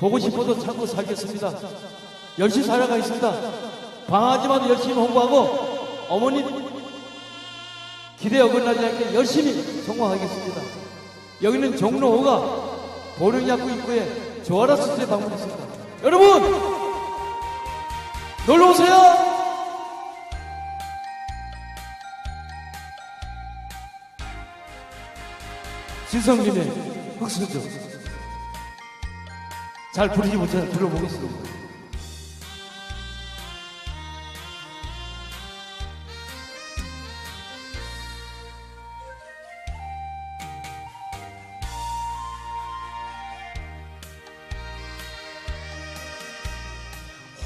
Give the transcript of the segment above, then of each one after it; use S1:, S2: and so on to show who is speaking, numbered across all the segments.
S1: 보고 싶어도 참고 살겠습니다. 열심히 살아가겠습니다. 방하지만 열심히 홍보하고 어머니 기대에 어긋나지 않게 열심히 성공하겠습니다. 여기는 종로 5가 보령약국 입구에 조아라 수술에 방문했습니다. 여러분 놀러 오세요. 진성님의 흑수저 잘 부르지 못해서 들어보겠습니다.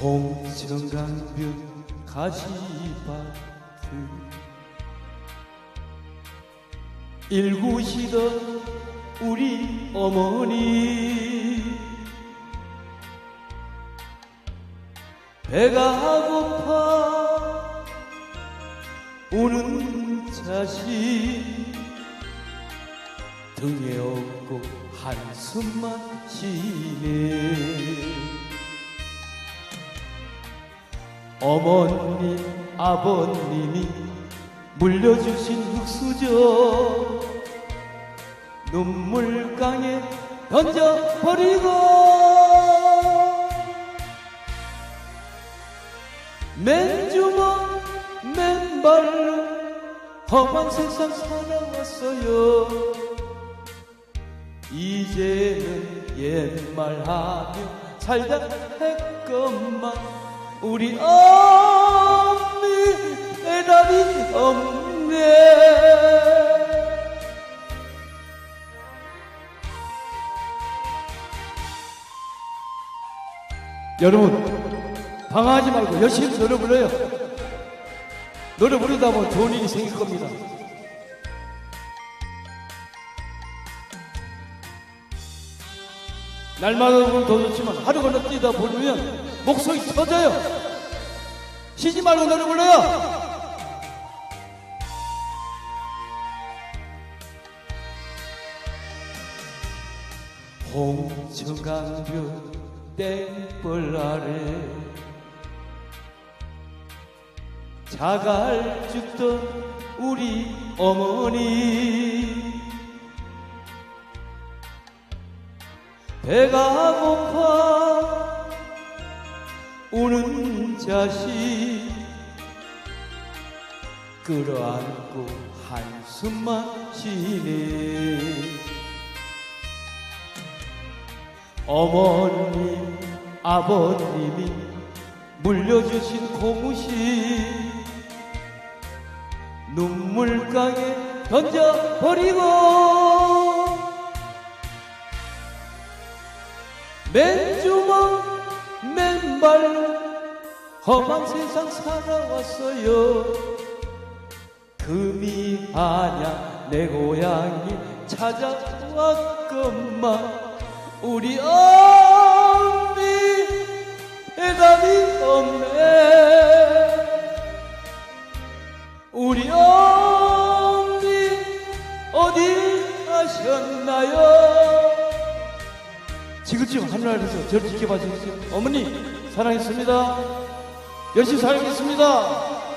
S1: 홍천강변 가시밭을 일구시던 우리 어머니 배가 고파 우는 자식 등에 업고 한숨만 쉬네 어머님 아버님이 물려주신 흙수저 눈물강에 던져버리고 맨주먹 맨발로 험한 세상 살아왔어요. 이제는 옛말하며 살다 했건만 우리 엄니 대답이 없네. 여러분 방황하지 말고 열심히 노래 불러요. 노래 부르다 보면 좋은 일이 생길 겁니다. 날마다 보면 더 좋지만 하루 건너 뛰다 보면 목소리 터져요. 쉬지 말고 노래 불러요. 홍천강변 땡벌 아래 자갈 죽던 우리 어머니. 배가 고파 우는 자식 끌어안고 한숨만 쉬네. 어머님 아버님이 물려주신 고무신 눈물강에 던져버리고 맨주먹 맨발로 험한 세상 살아왔어요. 금이 아냐 내 고향이 찾아왔건만 우리 엄니 대답이 없네 가셨나요 지그지금 하늘나라에서 저를 지켜봐 주십시오. 어머니 사랑했습니다. 열심히 살겠습니다